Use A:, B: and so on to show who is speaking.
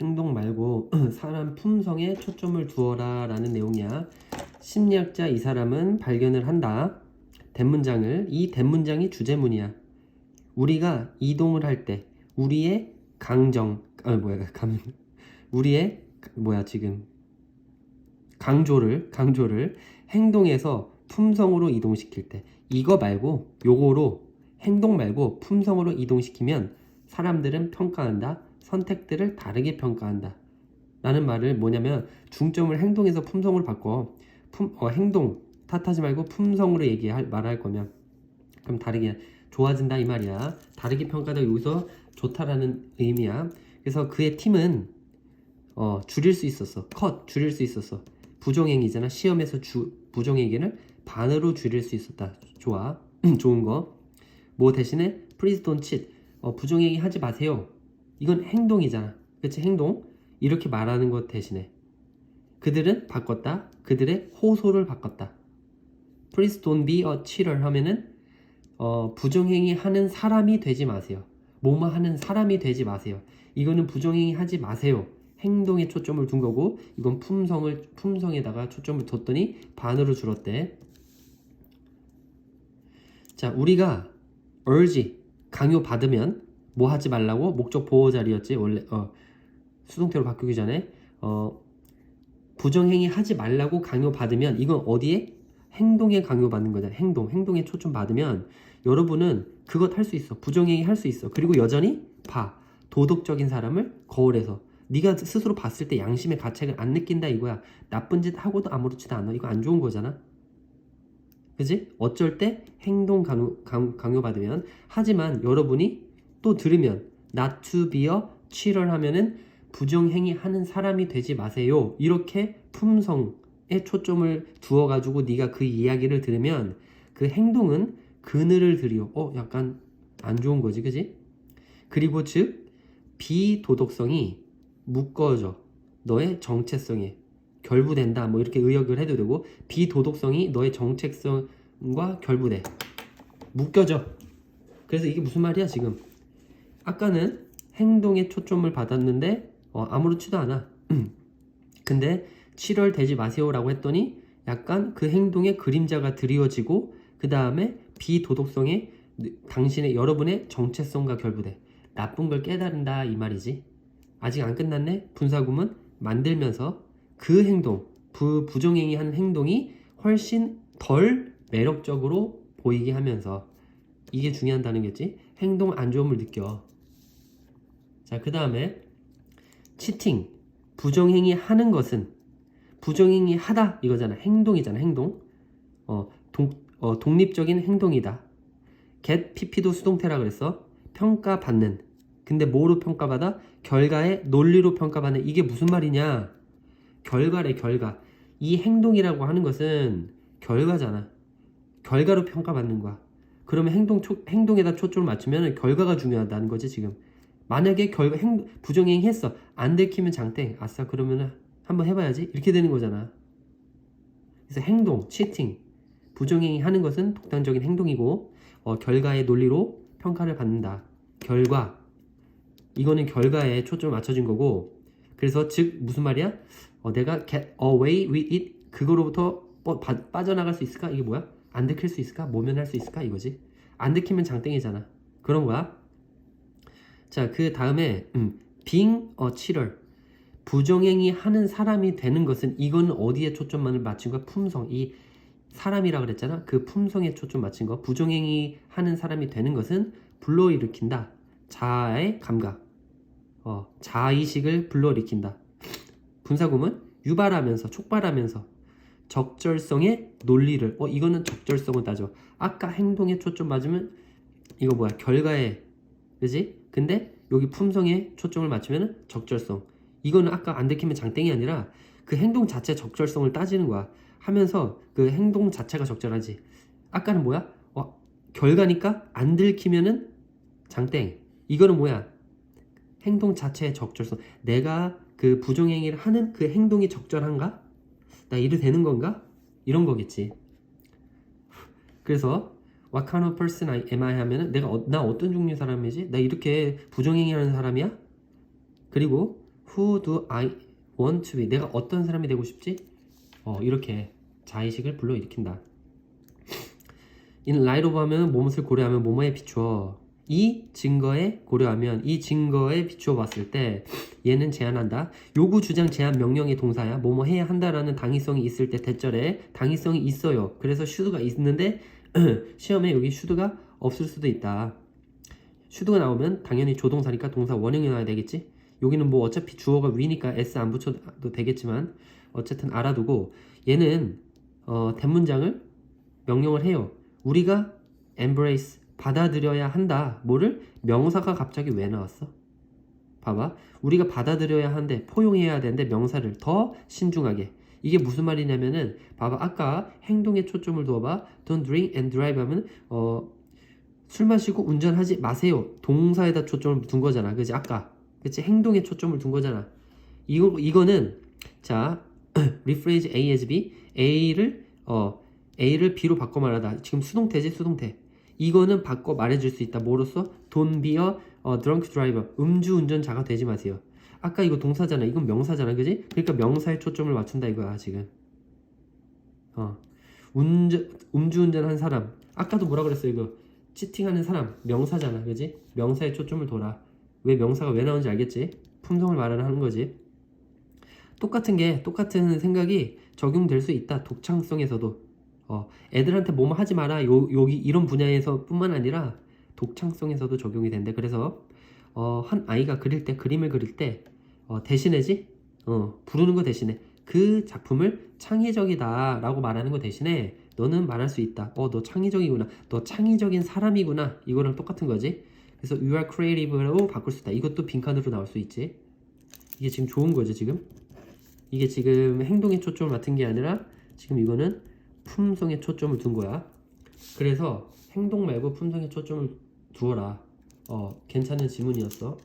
A: 행동 말고 사람 품성에 초점을 두어라 라는 내용이야. 심리학자 이 사람은 발견을 한다. 대문장을 이 대문장이 주제문이야. 우리가 이동을 할 때 우리의 강정 아 뭐야 감 우리의 뭐야 지금 강조를 강조를 행동에서 품성으로 이동시킬 때 이거 말고 요거로 행동 말고 품성으로 이동시키면 사람들은 평가한다 선택들을 다르게 평가한다. 라는 말을 뭐냐면 중점을 행동에서 품성으로 바꿔. 품, 어, 행동 탓하지 말고 품성으로 얘기할 말할 거면. 그럼 다르게 좋아진다 이 말이야. 다르게 평가다. 여기서 좋다라는 의미야. 그래서 그의 팀은 어, 줄일 수 있었어. 컷 줄일 수 있었어. 부정행위잖아. 시험에서 주, 부정행위를 반으로 줄일 수 있었다. 좋아. 좋은 거 뭐 대신에 please don't cheat. 어, 부정행위 하지 마세요 이건 행동이잖아. 그치? 행동? 이렇게 말하는 것 대신에. 그들은 바꿨다. 그들의 호소를 바꿨다. Please don't be a cheater 하면은 어, 부정행위 하는 사람이 되지 마세요. 뭐뭐 하는 사람이 되지 마세요. 이거는 부정행위 하지 마세요. 행동에 초점을 둔 거고 이건 품성을 품성에다가 초점을 뒀더니 반으로 줄었대. 자, 우리가 urge 강요 받으면 뭐 하지 말라고 목적 보호 자리였지 원래 어 수동태로 바꾸기 전에 어 부정행위 하지 말라고 강요 받으면 이건 어디에 행동에 강요 받는 거잖아. 행동 행동에 초점 받으면 여러분은 그것 할 수 있어. 부정행위 할 수 있어. 그리고 여전히 봐 도덕적인 사람을 거울에서 네가 스스로 봤을 때 양심의 가책을 안 느낀다 이거야. 나쁜 짓 하고도 아무렇지도 않아. 이거 안 좋은 거잖아. 그지? 어쩔 때 행동 강요, 강, 강요받으면 하지만 여러분이 또 들으면 not to be a cheater 하면은 부정행위 하는 사람이 되지 마세요. 이렇게 품성에 초점을 두어 가지고 네가 그 이야기를 들으면 그 행동은 그늘을 들여. 어, 약간 안 좋은 거지. 그지? 그리고 즉 비도덕성이 묶어져 너의 정체성에 결부된다 뭐 이렇게 의역을 해도 되고 비도덕성이 너의 정체성과 결부돼 묶여져 그래서 이게 무슨 말이야 지금 아까는 행동에 초점을 받았는데 어, 아무렇지도 않아 근데 7월 되지 마세요라고 했더니 약간 그 행동에 그림자가 드리워지고 그 다음에 비도덕성에 당신의 여러분의 정체성과 결부돼 나쁜 걸 깨달은다 이 말이지 아직 안 끝났네. 분사구문 만들면서 그 행동, 부, 부정행위 하는 행동이 훨씬 덜 매력적으로 보이게 하면서 이게 중요한 단어겠지? 행동 안 좋음을 느껴. 자, 그 다음에 치팅, 부정행위 하는 것은 부정행위 하다 이거잖아. 행동이잖아. 행동. 어, 동, 어, 독립적인 행동이다. get pp도 수동태라 그랬어. 평가받는. 근데 뭐로 평가받아? 결과의 논리로 평가받는 이게 무슨 말이냐? 결과래 결과. 이 행동이라고 하는 것은 결과잖아. 결과로 평가받는 거야. 그러면 행동 초, 행동에다 초점을 맞추면 결과가 중요하다는 거지 지금. 만약에 결과 행 부정행위 했어. 안 들키면 장땡. 아싸 그러면은 한번 해봐야지. 이렇게 되는 거잖아. 그래서 행동, 치팅, 부정행위 하는 것은 독단적인 행동이고 어, 결과의 논리로 평가를 받는다. 결과, 이거는 결과에 초점을 맞춰진 거고 그래서 즉 무슨 말이야? 어, 내가 get away with it 그거로부터 빠, 빠, 빠져나갈 수 있을까? 이게 뭐야? 안 들킬 수 있을까? 모면할 수 있을까? 이거지. 안 들키면 장땡이잖아. 그런 거야. 자, 그 다음에 음, being a cheater 부정행위 하는 사람이 되는 것은 이거는 어디에 초점만을 맞춘 거야? 품성. 이 사람이라 그랬잖아. 그 품성에 초점 맞춘 거. 부정행위 하는 사람이 되는 것은 불러일으킨다. 자아의 감각. 어, 자의식을 불러일으킨다. 분사구문 유발하면서 촉발하면서 적절성의 논리를 어 이거는 적절성을 따져. 아까 행동에 초점 맞으면 이거 뭐야 결과에 그지? 근데 여기 품성에 초점을 맞추면 적절성. 이거는 아까 안 들키면 장땡이 아니라 그 행동 자체 적절성을 따지는 거야. 하면서 그 행동 자체가 적절하지. 아까는 뭐야? 어, 결과니까 안 들키면은 장땡. 이거는 뭐야? 행동 자체의 적절성. 내가 그 부정행위를 하는 그 행동이 적절한가? 나 이래 되는 건가? 이런 거겠지. 그래서 What kind of person am I 하면은 내가 어, 나 어떤 종류의 사람이지? 나 이렇게 부정행위하는 사람이야? 그리고 Who do I want to be? 내가 어떤 사람이 되고 싶지? 어, 이렇게 자의식을 불러일으킨다. in light of 하면 무엇을 고려하면 뭐뭐에 비추어 이 증거에 고려하면 이 증거에 비추어 봤을 때 얘는 제한한다. 요구 주장 제한 명령의 동사야. 뭐뭐 해야 한다라는 당위성이 있을 때 대절에 당위성이 있어요. 그래서 should가 있는데 시험에 여기 should가 없을 수도 있다. should가 나오면 당연히 조동사니까 동사 원형이 나와야 되겠지. 여기는 뭐 어차피 주어가 위니까 s 안 붙여도 되겠지만 어쨌든 알아두고 얘는 어, 대문장을 명령을 해요. 우리가 embrace 받아들여야 한다. 뭐를 명사가 갑자기 왜 나왔어? 봐봐. 우리가 받아들여야 하는데 포용해야 되는데 명사를 더 신중하게. 이게 무슨 말이냐면은 봐봐. 아까 행동에 초점을 두어봐. Don't drink and drive 하면 어, 술 마시고 운전하지 마세요. 동사에다 초점을 둔 거잖아. 그지? 아까. 그치? 행동에 초점을 둔 거잖아. 이거 이거는 자 rephrase A as B A를 어 A를 B로 바꿔 말하다. 지금 수동태지 수동태. 이거는 바꿔 말해줄 수 있다. 뭐로써? Don't be a 어, drunk driver. 음주 운전자가 되지 마세요. 아까 이거 동사잖아. 이건 명사잖아. 그지? 그러니까 명사에 초점을 맞춘다 이거야 지금. 어 운전 음주 운전 한 사람. 아까도 뭐라 그랬어 이거? 치팅하는 사람 명사잖아. 그지? 명사에 초점을 둬라. 왜 명사가 왜 나오는지 알겠지? 품성을 말하는 거지. 똑같은 게 똑같은 생각이 적용될 수 있다. 독창성에서도. 어, 애들한테 뭐뭐 하지 마라. 요, 여기 이런 분야에서 뿐만 아니라 독창성에서도 적용이 된대. 그래서 어, 한 아이가 그릴 때 그림을 그릴 때 어, 대신에지 어, 부르는 거 대신에 그 작품을 창의적이다 라고 말하는 거 대신에 너는 말할 수 있다. 어, 너 창의적이구나. 너 창의적인 사람이구나. 이거랑 똑같은 거지. 그래서 you are creative로 바꿀 수 있다. 이것도 빈칸으로 나올 수 있지. 이게 지금 좋은 거죠, 지금. 이게 지금 행동에 초점을 맞춘 게 아니라 지금 이거는 품성에 초점을 둔 거야. 그래서 행동 말고 품성에 초점을 두어라. 어, 괜찮은 지문이었어.